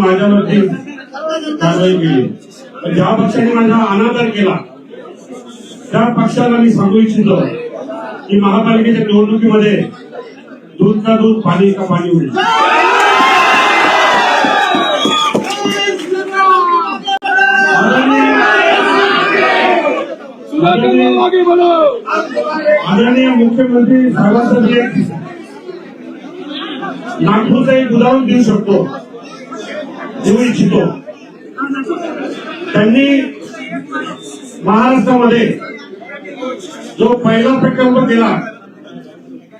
माझ्यावरती कारवाई केली. पण ज्या पक्षाने माझा अनादर केला त्या पक्षाला मी सांगू इच्छितो की महापालिकेच्या निवडणुकीमध्ये दूध का दूध पाणी का पाणी होईल. आदरणीय मुख्यमंत्री साहेबांसाठी एक नागपूरचं एक उदाहरण देऊ शकतो. देऊ इच्छितो. त्यांनी महाराष्ट्रामध्ये जो पहिला प्रकल्प केला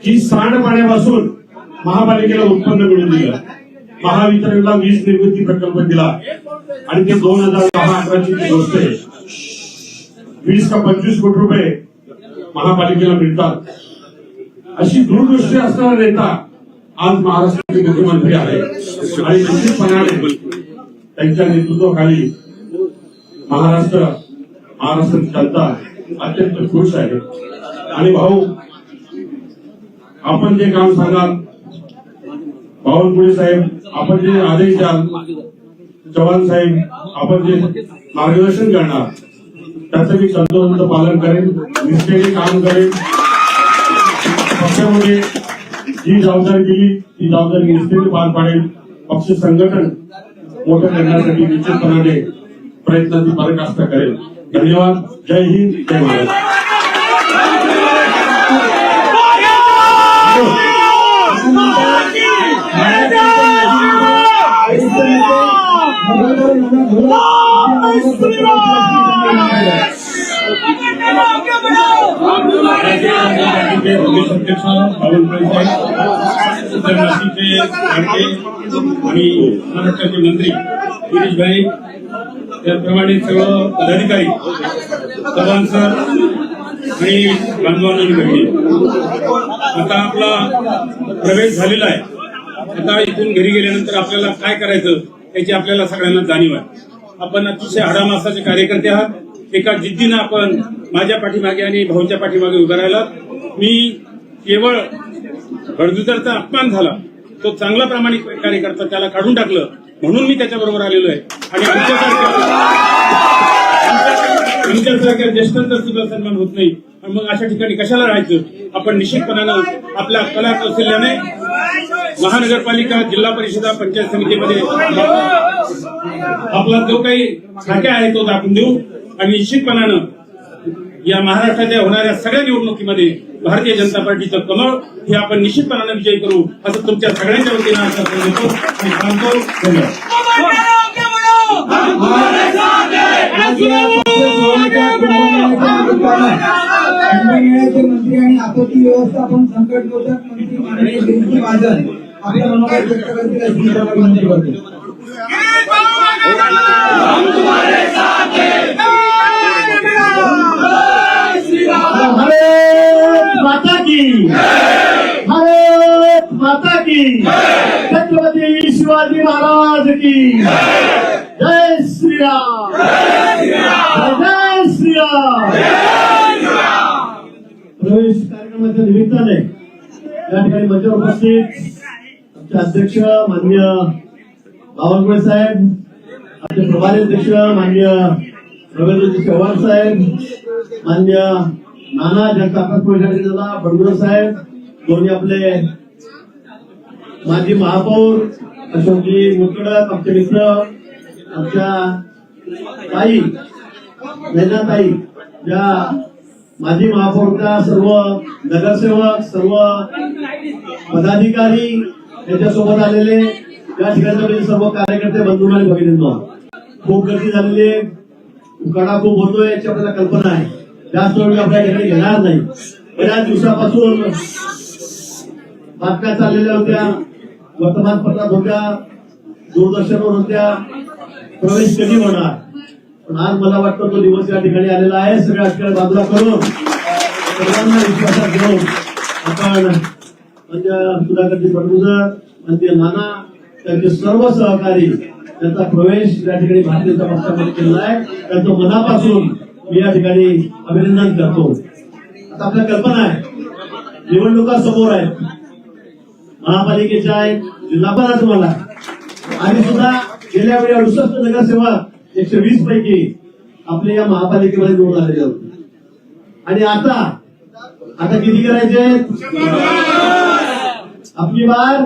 की सांडपाण्यापासून महापालिकेला उत्पन्न मिळून दिलं. महावितरणला वीज निर्मिती प्रकल्प दिला. आणि ते दोन हजार दहा अकराची ती गोष्ट आहे वीस का पंचवीस कोटी रुपये महापालिकेला मिळतात. अशी दूरदृष्टी असणारा नेता आज महाराष्ट्राचे मुख्यमंत्री आहे आणि निश्चितपणाने त्यांच्या नेतृत्वाखाली महाराष्ट्र महाराष्ट्राची जनता अत्यंत खुश आहे. आणि भाऊ आपण जे काम सांगाल बावनकुळे साहेब आपण जे आदेश द्याल चव्हाण साहेब आपण जे मार्गदर्शन करणार त्याचं मी तंतोतंत पालन करेन निष्ठेने काम करेन. पक्षामध्ये जी जबाबदारी दिली ती जबाबदारी निश्चित पार पाडेल. पक्ष संघटन मोठं करण्यासाठी निश्चितपणाने प्रयत्नाची बरखास्त करेल. धन्यवाद. जय हिंद जय महाराष्ट्र राज्याचे प्रदेश अध्यक्ष बावनकुळे साहेब इतर नाशिकचे लाडके आणि महाराष्ट्राचे मंत्री गिरीशभाई त्याप्रमाणे सर्व पदाधिकारी चव्हाण सर आणि बांधवांना आणि बहिणी आता आपला प्रवेश झालेला आहे. आता इथून घरी गेल्यानंतर आपल्याला काय करायचं याची आपल्याला सगळ्यांना जाणीव आहे. आपण अतिशय हाडामासाचे कार्यकर्ते आहात. एका जिद्दीनं आपण माझ्या पाठीमागे आणि भाऊच्या पाठीमागे उभं राहिलात. मी केवळ बडजुजरचा अपमान झाला. तो चांगला प्रामाणिक कार्यकर्ता त्याला काढून टाकलं. म्हणून मी त्याच्याबरोबर आलेलो आहे. आणि आमच्यासारख्या आमच्यासारख्या ज्येष्ठांचा सुद्धा सन्मान होत नाही. आणि मग अशा ठिकाणी कशाला राहायचं? आपण निश्चितपणानं आपल्या कला कौशल्याने महानगरपालिका जिल्हा परिषदा पंचायत समितीमध्ये आपला जो काही खाक्या आहे तो दाखवून देऊ. आणि निश्चितपणानं या महाराष्ट्राच्या होणाऱ्या सगळ्या निवडणुकीमध्ये भारतीय जनता पार्टीचं कमळ हे आपण निश्चितपणानं विजयी करू असं तुमच्या सगळ्यांच्या वतीनं आश्वासन देतो आणि सांगतो धन्यवाद. मंत्री आणि आपत्ती व्यवस्थापन संकट मंत्री माननीय गिरीश महाजन आपल्या मनोगत व्यक्त करतील अशी मी त्यांना विनंती करतो भारत माता की भारत माता की छत्रपती शिवाजी महाराज की जय श्रीराम। जय श्रीराम। प्रवेश कार्यक्रमाच्या निमित्ताने या ठिकाणी मंचावर उपस्थित आमचे अध्यक्ष मान्य बावनकुळे साहेब आमचे प्रभारी अध्यक्ष मान्य रवींद्रजी चव्हाण साहेब मान्य नाना जनता पक्षाचा बडगुर साहेब दोन्ही आपले माजी महापौर अशोकजी मुतकडक आमचे मित्र आमच्या ताई ताई ज्या माजी महापौरच्या सर्व नगरसेवक सर्व पदाधिकारी त्याच्यासोबत आलेले या ठिकाणी सर्व कार्यकर्ते बंधू आणि भगिनींनो. खूप गर्दी झालेली आहे. उकाडा खूप होतोय याची आपल्याला कल्पना आहे. जास्त वेळ मी आपल्या ठिकाणी घेणार नाही बऱ्याच दिवसापासून बातम्या चाललेल्या होत्या. वर्तमानपत्रात होत्या. दूरदर्शनवर होत्या. प्रवेश कधी होणार? पण आज मला वाटतं तो दिवस या ठिकाणी आलेला आहे. सगळ्या अटकळ बाजूला करून सर्वांना विश्वासात घेऊन आपण म्हणजे सुधाकरजी पटगुजर म्हणजे नाना त्यांचे सर्व सहकारी त्यांचा प्रवेश या ठिकाणी भारतीय जनता पक्षामध्ये केलेला आहे. त्यांचं मनापासून मी या ठिकाणी अभिनंदन करतो. आता आपल्या कल्पना आहे. निवडणुका समोर आहेत महापालिकेच्या आहेत जिल्हा तुम्हाला आणि सुद्धा गेल्या वेळी अडुसष्ट नगरसेवक एकशे वीस पैकी आपल्या या महापालिकेमध्ये निवडून आलेले होते आणि आता आता किती करायचे? आपली बार?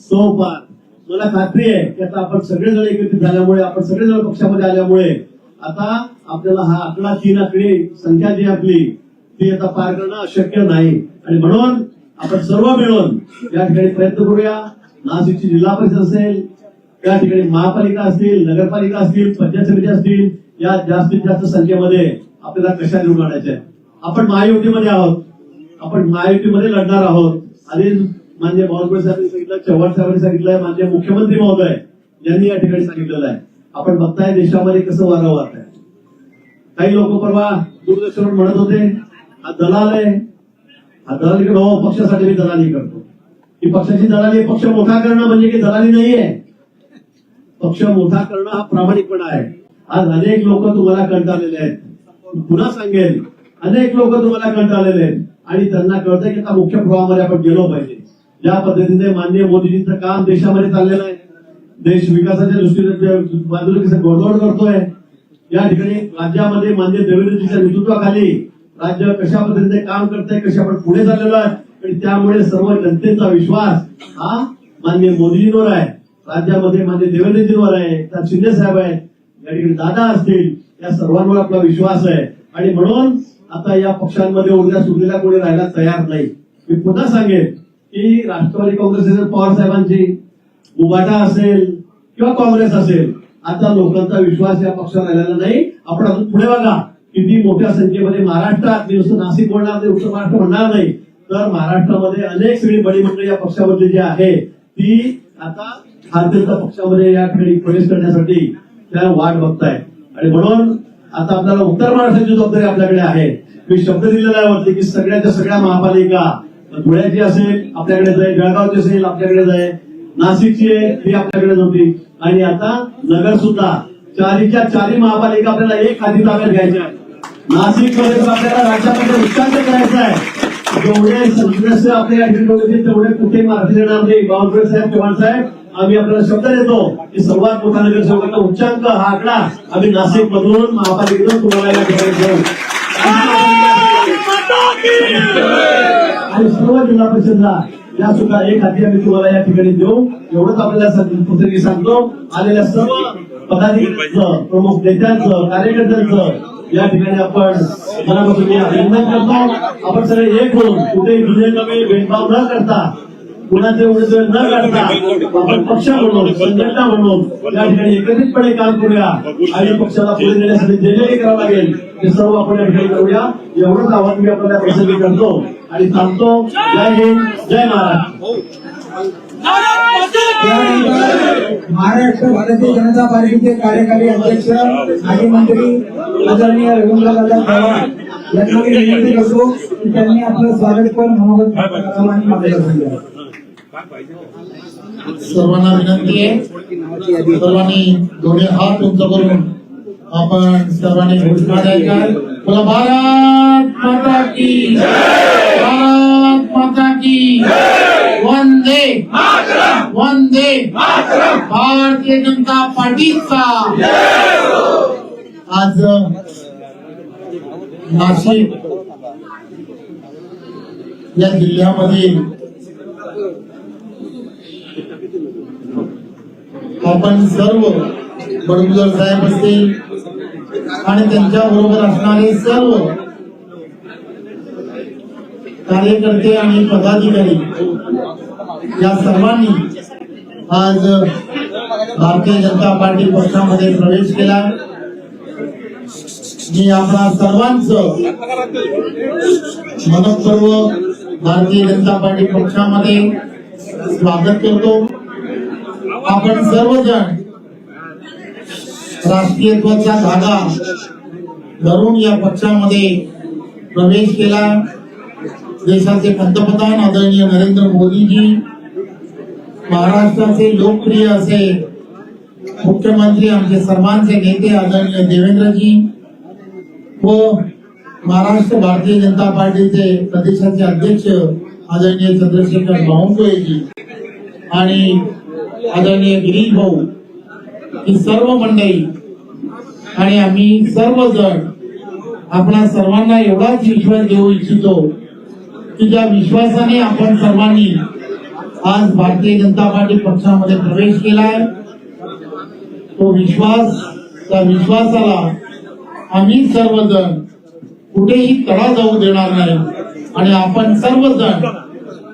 सो पार मला खात्री आहे की आता आपण सगळेजण एकत्रित झाल्यामुळे आपण सगळेजण पक्षामध्ये आल्यामुळे आता आपल्याला हा आकडा तीन आकडे संख्या जी आपली ती आता पार करणं अशक्य नाही. आणि म्हणून आपण सर्व मिळून या ठिकाणी प्रयत्न करूया. नाशिकची जिल्हा परिषद असेल त्या ठिकाणी महापालिका असतील नगरपालिका असतील पंचायत समिती असतील या जास्तीत जास्त संख्येमध्ये आपल्याला कशा निवडून आणायच्या आपण महायुतीमध्ये आहोत. आपण महायुतीमध्ये लढणार आहोत. आणि मान्य बावनकुळे साहेबांनी सांगितलं चव्हाण साहेबांनी सांगितलंय मान्य मुख्यमंत्री महोदय यांनी या ठिकाणी सांगितलेलं आहे. आपण बघताय देशामध्ये कसं वारं वाहत आहे. काही लोक परवा दूरदर्शनवर म्हणत होते हा दलाल आहे. हा दलाली हो पक्षासाठी मी दलाली करतो. ही पक्षाची दलाली पक्ष मोठा करणं म्हणजे की दलाली नाहीये. पक्ष मोठा करणं हा प्रामाणिकपणा आहे. आज अनेक लोक तुम्हाला कंटाळलेले आहेत. पुन्हा सांगेल अनेक लोक तुम्हाला कंटाळलेले आहेत. आणि त्यांना कळतंय की आता मुख्य प्रवाहामध्ये आपण गेलो पाहिजे. ज्या पद्धतीने माननीय मोदीजींचं काम देशामध्ये चाललेलं आहे. देश विकासाच्या दृष्टीने बाजूला गोडधोड करतोय. या ठिकाणी राज्यामध्ये मान्य देवेंद्रजीच्या नेतृत्वाखाली राज्य कशा पद्धतीने काम करतंय कशा आपण पुढे झालेलं आहे आणि त्यामुळे सर्व जनतेचा विश्वास हा मान्य मोदीजींवर आहे. राज्यामध्ये मान्य देवेंद्रजींवर आहे त्यात शिंदे साहेब आहेत या ठिकाणी दादा असतील या सर्वांवर आपला विश्वास आहे. आणि म्हणून आता या पक्षांमध्ये उडल्या सुरलेला कोणी राहायला तयार नाही. मी पुन्हा सांगेन की राष्ट्रवादी काँग्रेस पवार साहेबांची उभाटा असेल किंवा काँग्रेस असेल आता लोकांचा विश्वास या पक्षावर राहिलेला नाही. आपण अजून पुढे बघा किती मोठ्या संख्येमध्ये महाराष्ट्रात मी नुसतं नाशिक बोलणार नाही उत्तर महाराष्ट्र म्हणणार नाही. तर महाराष्ट्रामध्ये अनेक वेळी बडीमंडळ या पक्षामधली जी आहे ती आता भारतीय पक्षामध्ये या ठिकाणी प्रवेश करण्यासाठी त्या वाट बघताय आणि म्हणून आता आपल्याला उत्तर महाराष्ट्राची जबाबदारी आपल्याकडे आहे मी शब्द दिलेला आहे वरती की सगळ्याच्या सगळ्या महापालिका धुळ्याची असेल आपल्याकडे जाईल जळगावची असेल आपल्याकडे जाईल. नाशिकची ही आपल्याकडे नव्हती. आणि आता नगर सुद्धा चारीच्या चारी महापालिका आपल्याला एक हाती ताब्यात घ्यायच्या आहे. नाशिकमध्ये आपल्याला राज्यामध्ये उच्चांत करायचं आहे. जेवढे सदस्य आपल्या या ठिकाणी तेवढे कुठे मारले येणार नाही बावनकुळे साहेब चव्हाण साहेब? आम्ही आपल्याला शब्द देतो की सर्वात मोठा नगरसेवकाचा उच्चांक हा आकडा आम्ही नाशिक मधून महापालिकेतून तुम्हाला या ठिकाणी घेऊ. आणि सर्व जिल्हा परिषदला या सुद्धा एक हाती आम्ही तुम्हाला या ठिकाणी देऊ एवढंच आपल्याला सांग- सांगतो. आलेल्या सर्व पदाधिकाऱ्यांचं प्रमुख नेत्यांचं कार्यकर्त्यांचं या ठिकाणी आपण मनापासून अभिनंदन करतो. आपण सगळे एक होऊन कुठेही भेदभाव न करता कुणाचे उमेदवार न काढता आपण पक्ष म्हणून संघटना म्हणून या ठिकाणी एकत्रितपणे काम करूया. आणि पक्षाला पुढे नेण्यासाठी जे जे काही करावं लागेल ते सर्व आपण या ठिकाणी करूया. एवढंच आव्हान मी आपल्याला प्रसंगी करतो आणि सांगतो. जय हिंद जय महाराष्ट्र त्यानंतर महाराष्ट्र भारतीय जनता पार्टीचे कार्यकारी अध्यक्ष माजी मंत्री आदरणीय रवींद्रदादा चव्हाण यांना मी विनंती करतो की त्यांनी आपलं स्वागत करून मनोगत सर्वांनी मार्गदर्शन द्यावं. सर्वांना विनंती आहे. सर्वांनी दोन्ही हात उंच करून आपण सर्वांनी घोषणा द्यायच्या बोला भारत माता की भारत माता की वंदे वंदे भारतीय जनता पार्टीचा! आज नाशिक या जिल्ह्यामधील आपण सर्व बडगुजर साहेब असतील आणि त्यांच्या बरोबर असणारे सर्व कार्यकर्ते आणि पदाधिकारी या सर्वांनी आज भारतीय जनता पार्टी पक्षामध्ये प्रवेश केला. मी आपणा सर्वांच मनपूर्व भारतीय जनता पार्टी पक्षामध्ये स्वागत करतो. आपण सर्वजण राष्ट्रीयत्वाचा धागा धरून या पक्षामध्ये प्रवेश केला. देशाचे पंतप्रधान आदरणीय नरेंद्र मोदीजी महाराष्ट्राचे लोकप्रिय असे मुख्यमंत्री आमचे सर्वांचे नेते आदरणीय देवेंद्रजी व महाराष्ट्र भारतीय जनता पार्टीचे प्रदेशाचे अध्यक्ष आदरणीय चंद्रशेखर बावनकुळेजी आणि आदरणीय गिरीश भाऊ ही सर्व मंडळी आणि आम्ही सर्वजण आपणा सर्वांना एवढाच विश्वास देऊ इच्छितो की ज्या विश्वासाने आपण सर्वांनी आज भारतीय जनता पार्टी पक्षामध्ये प्रवेश केलाय तो विश्वास त्या विश्वासाला आम्ही सर्वजण कुठेही तडा जाऊ देणार नाही. आणि आपण सर्वजण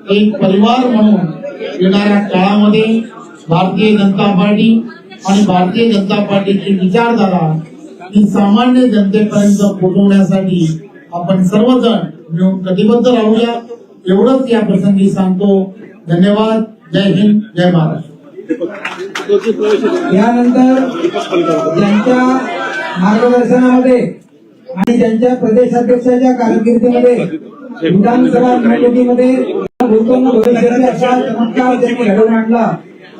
एक परिवार म्हणून येणाऱ्या काळामध्ये भारतीय जनता पार्टी आणि भारतीय जनता पार्टीची विचारधारा ही सामान्य जनतेपर्यंत पोहोचवण्यासाठी आपण सर्वजण मिळून कटिबद्ध राहूया. एवढंच या प्रसंगी सांगतो. धन्यवाद. जय हिंद. जय महाराष्ट्र. यानंतर त्यांच्या मार्गदर्शनामध्ये आणि त्यांच्या प्रदेशाध्यक्षाच्या कारकिर्दीमध्ये विधानसभा निवडणुकीमध्ये बोलताना भविष्याचे अशा चमत्कार त्यांनी घडवून आणला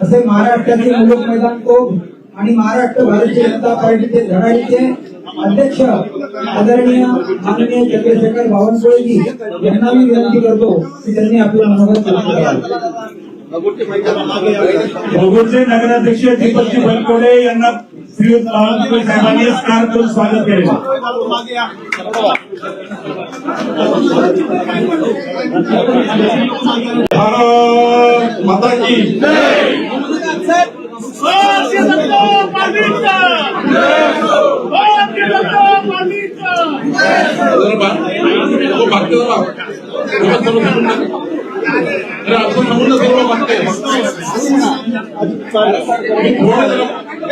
असे महाराष्ट्राचे मुलुक मैदान कोप आणि महाराष्ट्र भारतीय जनता पार्टीचे धडाडीचे अध्यक्ष आदरणीय माननीय चंद्रशेखर बावनकुळेजी यांना मी विनंती करतो की त्यांनी आपलं मनोगत व्यक्त भोगूरचे नगराध्यक्ष दीपकजी बनकोडे यांना श्री बावनकुळे साहेबांनी स्नान करून स्वागत केले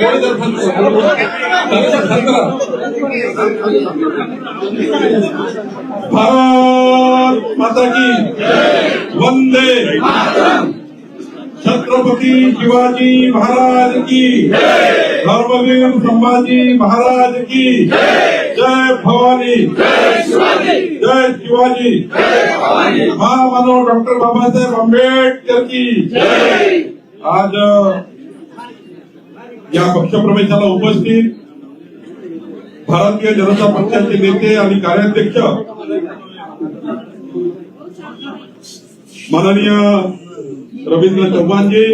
भारत माता भारत माता की वंदे छत्रपती शिवाजी महाराज की धर्मवीर संभाजी महाराज की जय भवानी। जय शिवाजी। महामानव डॉक्टर बाबासाहेब आंबेडकर की। आज या पक्षप्रवेशाला उपस्थित भारतीय जनता पक्षाचे नेते आणि कार्याध्यक्ष माननीय रवींद्र चव्हाणजी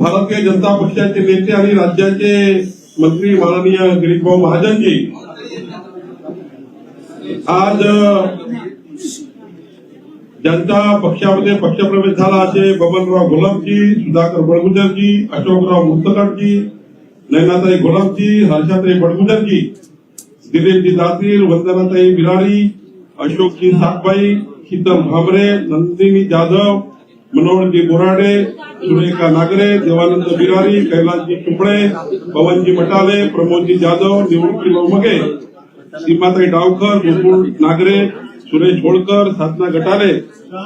भारतीय जनता पक्षाचे नेते आणि राज्याचे मंत्री माननीय गिरीशभाऊ महाजनजी. आज ज्यांचा पक्षामध्ये पक्षप्रवेश झाला असे बबनराव घोलपजी सुधाकर बडगुजरजी अशोकराव मुस्तकरजी नयनाताई घोलपजी हर्षाताई बडगुजरजी दिलीपजी दातीर वंदनाताई बिरारी अशोकजी सातबाई शीतल भामरे नंदिनी जाधव मनोहरजी बोराडे सुरेखा नागरे देवानंद बिरारी कैलासजी चुपडे पवनजी मटाले प्रमोदजी जाधव निवृत्ती मगे सीमाताई डावकर गोकुळ नागरे सुरेश होळकर साधना गटारे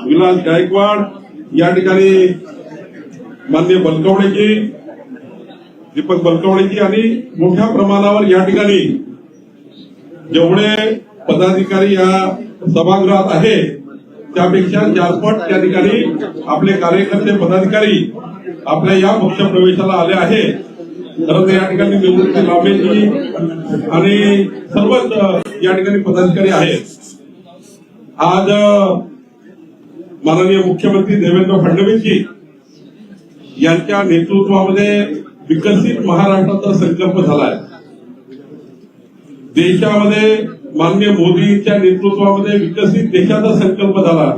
विलास गायकवाड या ठिकाणी मान्य बलकवडेजी दीपक बलकवडेजी आणि मोठ्या प्रमाणावर या ठिकाणी जेवढे पदाधिकारी या सभागृहात आहे त्यापेक्षा चारपट त्या ठिकाणी आपले कार्यकर्ते पदाधिकारी आपल्या या पक्ष प्रवेशाला आले आहे तर या ठिकाणी निवृत्ती लाभेजी आणि सर्वच या ठिकाणी पदाधिकारी आहेत. आज माननीय मुख्यमंत्री देवेंद्र फडणवीसजी यांच्या नेतृत्वामध्ये विकसित महाराष्ट्राचा संकल्प झालाय. देशामध्ये मान्य मोदींच्या नेतृत्वामध्ये विकसित देशाचा संकल्प झाला.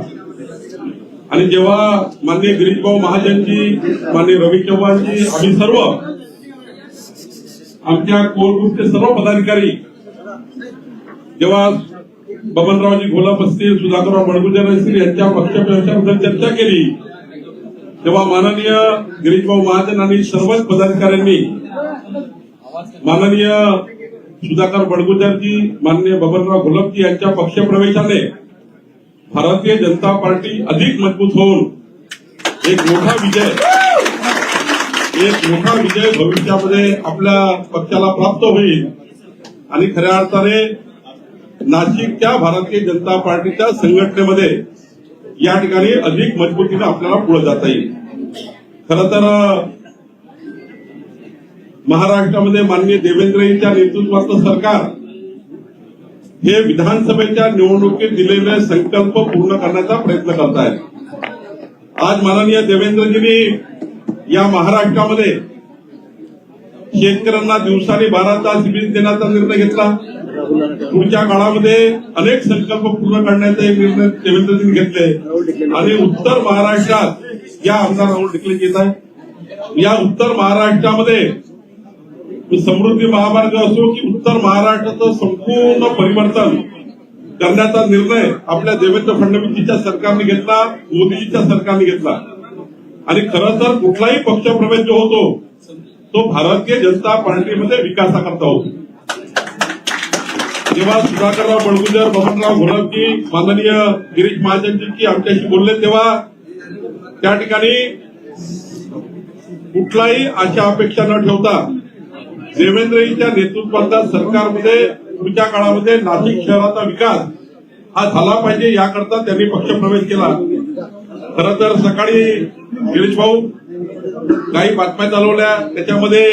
आणि जेव्हा मान्य गिरीशभाऊ महाजनजी मान्य रवी चव्हाणजी आम्ही सर्व आमच्या कोर ग्रुपचे सर्व पदाधिकारी जेव्हा बबनरावजी घोलप असतील सुधाकरराव मणगुजर असतील यांच्या पक्षप्रवेशाबद्दल चर्चा केली. तेव्हा माननीय गिरीशभाऊ महाजन आणि सर्वच पदाधिकाऱ्यांनी माननीय सुधाकर बडगुजरजी माननीय बबनराव घोलपजी यांच्या पक्षप्रवेशाने भारतीय जनता पार्टी अधिक मजबूत होऊन एक मोठा विजय एक मोठा विजय भविष्यामध्ये आपल्या पक्षाला प्राप्त होईल. आणि खऱ्या अर्थाने नाशिकच्या भारतीय जनता पार्टीच्या संघटनेमध्ये या ठिकाणी अधिक मजबूतीने आपल्याला पुढे जाता येईल. खर तर महाराष्ट्रामध्ये माननीय देवेंद्रजींच्या नेतृत्वाचं सरकार हे विधानसभेच्या निवडणुकीत दिलेले संकल्प पूर्ण करण्याचा प्रयत्न करत आहेत आज माननीय देवेंद्रजींनी या महाराष्ट्रामध्ये शेतकऱ्यांना दिवसाने बारा तास वीज देण्याचा निर्णय घेतला. पुढच्या काळामध्ये अनेक संकल्प पूर्ण करण्याचे निर्णय देवेंद्रजी घेतले. आणि उत्तर महाराष्ट्रात या आमदार राहुल ढिकले येत आहे या उत्तर महाराष्ट्रामध्ये समृद्धी महामार्ग असो की उत्तर महाराष्ट्राचं संपूर्ण परिवर्तन करण्याचा निर्णय आपल्या देवेंद्र फडणवीसजीच्या सरकारने घेतला मोदीजीच्या सरकारने घेतला. आणि खरं तर कुठलाही पक्षप्रवेश जो होतो तो भारतीय जनता पार्टीमध्ये विकासाकरता होतो. जेव्हा सुधाकरराव बळगुजर बबनराव घोलपजी माननीय गिरीश महाजनजी आमच्याशी बोलले तेव्हा त्या ठिकाणी कुठलाही अशा अपेक्षा न ठेवता देवेंद्रजीच्या नेतृत्वाच्या सरकारमध्ये पुढच्या काळामध्ये नाशिक शहराचा विकास हा झाला पाहिजे याकरता त्यांनी पक्षप्रवेश केला. खर तर सकाळी गिरीश भाऊ काही बातम्या चालवल्या त्याच्यामध्ये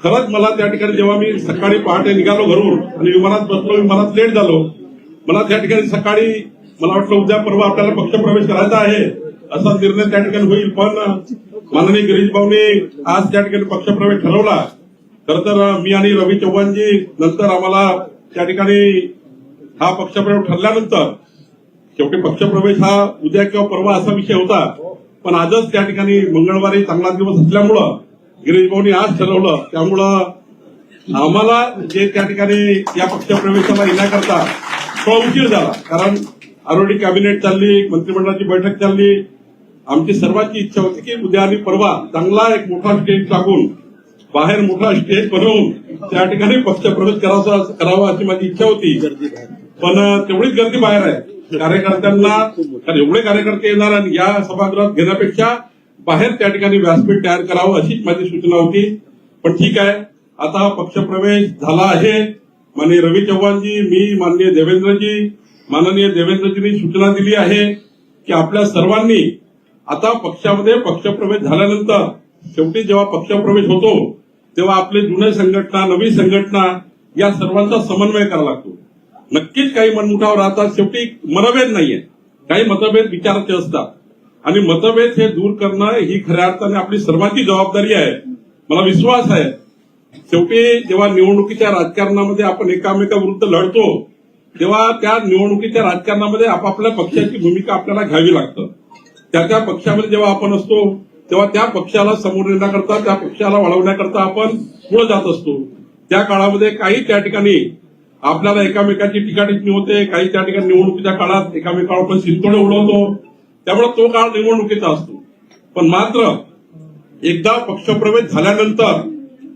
खरंच मला त्या ठिकाणी जेव्हा मी सकाळी पहाटे निघालो घरून आणि विमानात बसलो विमानात लेट झालो मला त्या ठिकाणी सकाळी मला वाटलं उद्या परवा आपल्याला पक्षप्रवेश करायचा आहे असा निर्णय त्या ठिकाणी होईल. पण माननीय गिरीश भाऊने आज त्या ठिकाणी पक्षप्रवेश ठरवला. खर तर मी आणि रवी चव्हाणजी नंतर आम्हाला त्या ठिकाणी हा पक्षप्रवेश ठरल्यानंतर शेवटी पक्षप्रवेश हा उद्या किंवा परवा असा विषय होता. पण आजच त्या ठिकाणी मंगळवारी चांगला दिवस असल्यामुळं गिरीशभाऊनी आज ठरवलं. त्यामुळं आम्हाला जे त्या ठिकाणी या पक्षप्रवेशाला येण्याकरता थोडा उशीर झाला. कारण आरोडी कॅबिनेट चालली मंत्रिमंडळाची बैठक चालली. आमची सर्वांची इच्छा होती की उद्या आणि परवा चांगला एक मोठा स्टेज टाकून बाहेर मोठा स्टेज बनवून त्या ठिकाणी पक्षप्रवेश करावा करावा अशी माझी इच्छा होती. पण तेवढीच गर्दी बाहेर आहे. कार्यकर्त्यांना कारण एवढे कार्यकर्ते येणार आणि या सभागृहात घेण्यापेक्षा बाहेर त्या ठिकाणी व्यासपीठ तयार करावं अशीच माझी सूचना होती. पण ठीक आहे. आता हा पक्षप्रवेश झाला आहे. माननीय रवी चव्हाणजी मी माननीय देवेंद्रजी माननीय देवेंद्रजींनी सूचना दिली आहे की आपल्या सर्वांनी आता पक्षामध्ये पक्षप्रवेश झाल्यानंतर शेवटी जेव्हा पक्षप्रवेश होतो तेव्हा आपले जुने संघटना नवी संघटना या सर्वांचा समन्वय करावा लागतो. नक्कीच काही मनमुठावर राहतात. शेवटी मतभेद नाहीये काही मतभेद विचाराचे असतात. आणि मतभेद हे दूर करणं ही खऱ्या अर्थाने आपली सर्वांची जबाबदारी आहे. मला विश्वास आहे. शेवटी जेव्हा निवडणुकीच्या राजकारणामध्ये आपण एकामेकाविरुद्ध लढतो तेव्हा त्या निवडणुकीच्या राजकारणामध्ये आपापल्या पक्षाची भूमिका आपल्याला घ्यावी लागतं. त्या त्या पक्षामध्ये जेव्हा आपण असतो तेव्हा त्या पक्षाला समोर येण्याकरता त्या पक्षाला वाढवण्याकरता आपण पुढे जात असतो. त्या काळामध्ये काही त्या ठिकाणी आपल्याला एकामेकाची टीकाटिप्पणी होते काही त्या ठिकाणी निवडणुकीच्या काळात एकामेकावर आपण शिंतोडे उडवतो. त्यामुळे तो काळ निवडणुकीचा असतो. पण मात्र एकदा पक्षप्रवेश झाल्यानंतर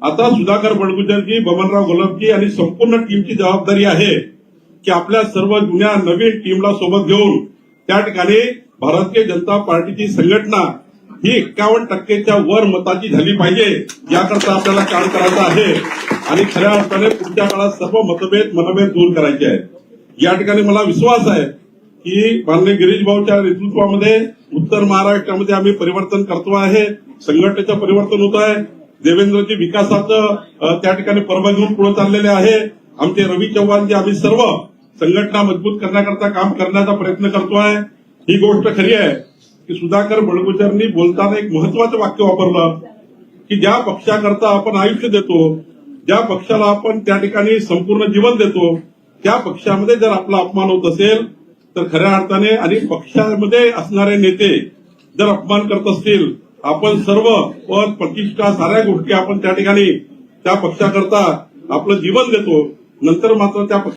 आता सुधाकर बडगुजरजी बबनराव गोलपजी आणि संपूर्ण टीमची जबाबदारी आहे की आपल्या सर्व जुन्या नवीन टीमला सोबत घेऊन त्या ठिकाणी भारतीय जनता पार्टीची संघटना ही एक्कावन्न टक्केच्या वर मताची झाली पाहिजे याकरता आपल्याला काम करायचं आहे. आणि खऱ्या अर्थाने पुढच्या काळात सर्व मतभेद मनभेद दूर करायचे आहेत. या ठिकाणी मला विश्वास आहे की माननीय गिरीश भाऊच्या नेतृत्वामध्ये उत्तर महाराष्ट्रामध्ये आम्ही परिवर्तन करतो आहे. संघटनेचं परिवर्तन होत आहे. देवेंद्रजी विकासाचं त्या ठिकाणी पर्व घेऊन पुढे चाललेले आहे. आमचे रवी चव्हाण जे आम्ही सर्व संघटना मजबूत करण्याकरता काम करण्याचा प्रयत्न करतो आहे. ही गोष्ट खरी आहे की सुधाकर बळगुजरनी बोलताना एक महत्वाचं वाक्य वापरलं की ज्या पक्षाकरता आपण आयुष्य देतो ज्या पक्षाला आपण त्या ठिकाणी संपूर्ण जीवन देतो त्या पक्षामध्ये जर आपला अपमान होत असेल तर खऱ्या अर्थाने आणि पक्षामध्ये असणारे नेते जर अपमान करत असतील आपण सर्व पद प्रतिष्ठा साऱ्या गोष्टी आपण त्या ठिकाणी त्या पक्षाकरता आपलं जीवन देतो. नंतर मात्र त्या